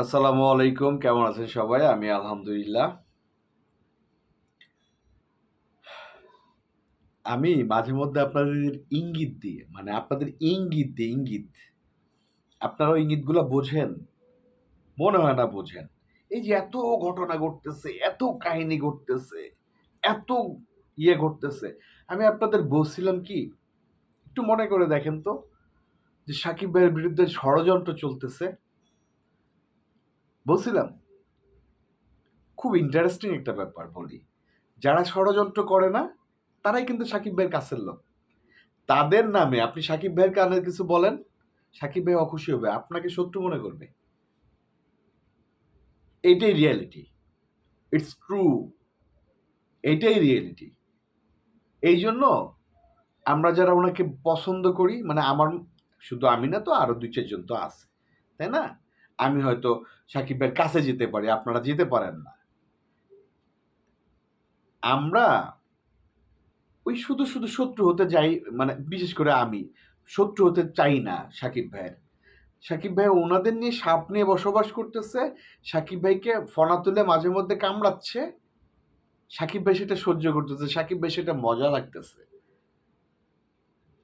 আসসালামু আলাইকুম, কেমন আছেন সবাই? আমি আলহামদুলিল্লাহ। আমি মাঝে মধ্যে আপনাদের ইঙ্গিত দিয়ে মানে আপনাদের ইঙ্গিত দিয়ে ইঙ্গিত, আপনারাও ইঙ্গিতগুলো বোঝেন, মনে হয় না বোঝেন। এই যে এত ঘটনা ঘটতেছে, এত কাহিনী ঘটতেছে, এত ইয়ে ঘটতেছে, আমি আপনাদের বলছিলাম কি, একটু মনে করে দেখেন তো, যে সাকিব ভাইয়ের বিরুদ্ধে ষড়যন্ত্র চলতেছে। বলছিলাম, খুব ইন্টারেস্টিং একটা ব্যাপার বলি। যারা ষড়যন্ত্র করে না, তারাই কিন্তু সাকিব ভাইয়ের কাছের লোক। তাদের নামে আপনি সাকিব ভাইয়ের কানে কিছু বলেন, সাকিব ভাই অখুশি হবে, আপনাকে শত্রু মনে করবে। এইটাই রিয়ালিটি ইটস ট্রু এইটাই রিয়েলিটি এই জন্য আমরা যারা ওনাকে পছন্দ করি মানে আমার, শুধু আমি না তো, আরও দুই চারজন তো আছে, তাই না? আমি হয়তো সাকিব ভাইয়ের কাছে যেতে পারি, আপনারা যেতে পারেন না। আমরা ওই শুধু শুধু শত্রু হতে যাই মানে বিশেষ করে আমি, শত্রু হতে চাই না সাকিব ভাইয়ের। সাকিব ভাই ওনাদের নিয়ে সাপ নিয়ে বসবাস করতেছে, সাকিব ভাইকে ফনা তুলে মাঝে মধ্যে কামড়াচ্ছে। সাকিব ভাই সেটা সহ্য করতেছে, সাকিব ভাই সেটা মজা লাগতেছে।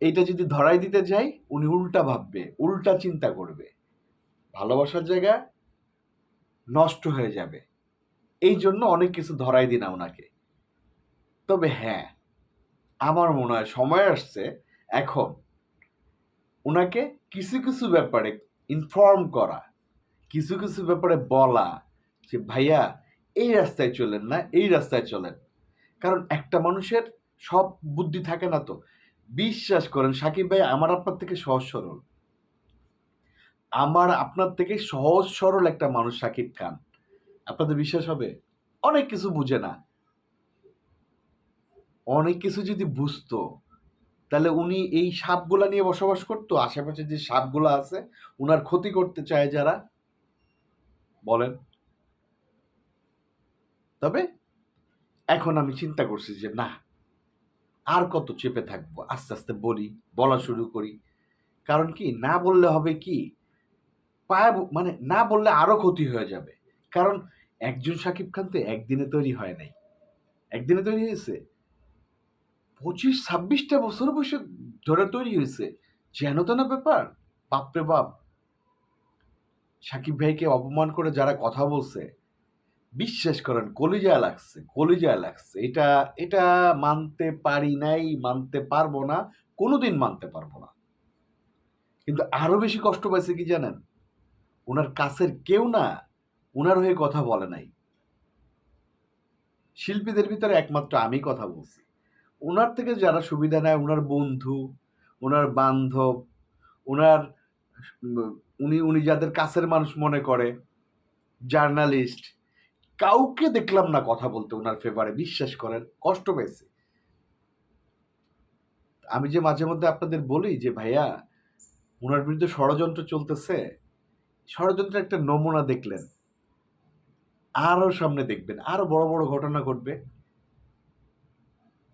এইটা যদি ধরাই দিতে যাই, উনি উল্টা ভাববে, উল্টা চিন্তা করবে। ভালোবাসার জায়গা নষ্ট হয়ে যাবে। এই জন্য অনেক কিছু ধরাই দিই না ওনাকে তবে হ্যাঁ আমার মনে হয় সময় আসছে এখন ওনাকে কিছু কিছু ব্যাপারে ইনফর্ম করা, কিছু কিছু ব্যাপারে বলা যে, ভাইয়া, এই রাস্তায় চলেন না, এই রাস্তায় চলেন। কারণ একটা মানুষের সব বুদ্ধি থাকে না তো। বিশ্বাস করেন, সাকিব ভাই আমার আপনার থেকে সহজ সরল। আমার, আপনার থেকে সহজ, সরল একটা মানুষ সাকিব খান। আপনাদের বিশ্বাস হবে, অনেক কিছু বুঝে না। অনেক কিছু যদি বুঝতো, তাহলে উনি এই সাপগুলা নিয়ে বসবাস করতো, আশেপাশে যে সাপগুলো আছে, উনার ক্ষতি করতে চায় যারা। বলেন। তবে, এখন আমি চিন্তা করছি যে, না, আর কত চেপে থাকব? আস্তে আস্তে বলি, বলা শুরু করি। কারণ কি, না বললে হবে কি পায় মানে না বললে আরও ক্ষতি হয়ে যাবে। কারণ একজন সাকিব খান তো একদিনে তৈরি হয় নাই। একদিনে তৈরি হয়েছে। পঁচিশ, ছাব্বিশটা বছর বয়সে ধরে তৈরি হয়েছে। যেন তো না ব্যাপার। বাপরে বাপ। সাকিব ভাইকে অপমান করে যারা কথা বলছে, বিশ্বাস করেন কলিজা লাগছে কলিজা লাগছে। এটা এটা মানতে পারি নাই, মানতে পারব না, কোনোদিন মানতে পারব না। কিন্তু আরও বেশি কষ্ট পাইছে কি জানেন? ওনার কাছের কেউ না ওনার হয়ে কথা বলে নাই। শিল্পীদের ভিতরে একমাত্র আমি কথা বলছি। ওনার থেকে যারা সুবিধা নেয় ওনার বন্ধু ওনার বান্ধব ওনার উনি উনি যাদের কাছের মানুষ মনে করে, জার্নালিস্ট, কাউকে দেখলাম না কথা বলতে ওনার ফেভারে বিশ্বাস করেন, কষ্ট পেয়েছে। আমি যে মাঝে মধ্যে আপনাদের বলি যে, ভাইয়া ওনার বিরুদ্ধে ষড়যন্ত্র চলতেছে? ষড়যন্ত্রের একটা নমুনা দেখলেন। আরও সামনে দেখবেন, আরও বড় বড় ঘটনা ঘটবে।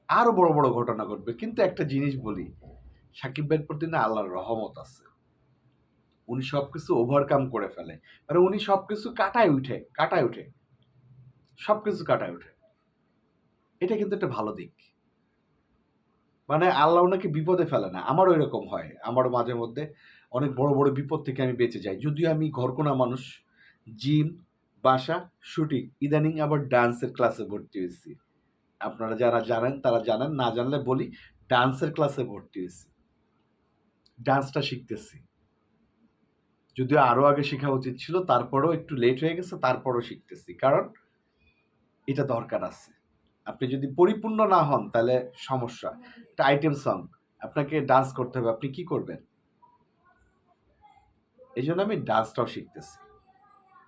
আরও বড় বড় ঘটনা ঘটবে। কিন্তু একটা জিনিস বলি, সাকিব ভাইয়ের প্রতি না আল্লাহর রহমত আছে। উনি সবকিছু ওভারকাম করে ফেলে। মানে উনি সবকিছু কাটায় উঠে কাটায় উঠে। সবকিছু কাটায় উঠে। এটা কিন্তু একটা ভালো দিক। মানে আল্লাহ ওনাকে বিপদে ফেলে না। আমারও এরকম হয়। আমারও মাঝে মধ্যে অনেক বড় বড় বিপদ থেকে আমি বেঁচে যাই। যদিও আমি ঘরকোনা মানুষ, জিম, বাসা, শুটিং, ইদানিং আবার ডান্সের ক্লাসে ভর্তি হয়েছি। আপনারা যারা জানেন তারা জানেন, না জানলে বলি, ডান্সের ক্লাসে ভর্তি হয়েছি। ডান্সটা শিখতেছি। যদিও আরও আগে শেখা উচিত ছিল, তারপরেও একটু লেট হয়ে গেছে, তারপরও শিখতেছি। কারণ এটা দরকার আছে। আপনি যদি পরিপূর্ণ না হন, তাহলে সমস্যা। একটা আইটেম সং আপনাকে ডান্স করতে হবে, আপনি কি করবেন? এই জন্য আমি ডান্সটাও শিখতেছি।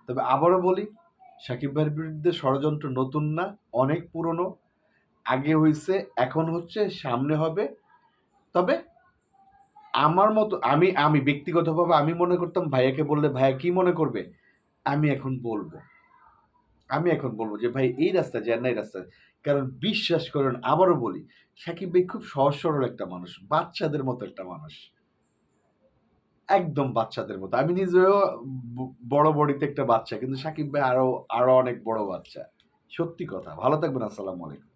তবে আবারও বলি, সাকিব ভাইয়ের বিরুদ্ধে ষড়যন্ত্র নতুন না, অনেক পুরনো। আগে হয়েছে এখন হচ্ছে, সামনে হবে। তবে আমার মতো, আমি আমি ব্যক্তিগতভাবে আমি মনে করতাম, ভাইয়াকে বললে, ভাইয়া, কি মনে করবে? আমি এখন বলব। আমি এখন বলব যে, ভাই, এই রাস্তা যান না, এই রাস্তা কারণ বিশ্বাস করেন, আবারও বলি, সাকিব ভাই খুব সহজ সরল একটা মানুষ, বাচ্চাদের মতো একটা মানুষ। একদম বাচ্চাদের মতো। আমি নিজেও বড় বডিতে একটা বাচ্চা, কিন্তু সাকিব ভাই আরও আরও অনেক বড় বাচ্চা। সত্যি কথা। ভালো থাকবেন, আসসালামু আলাইকুম।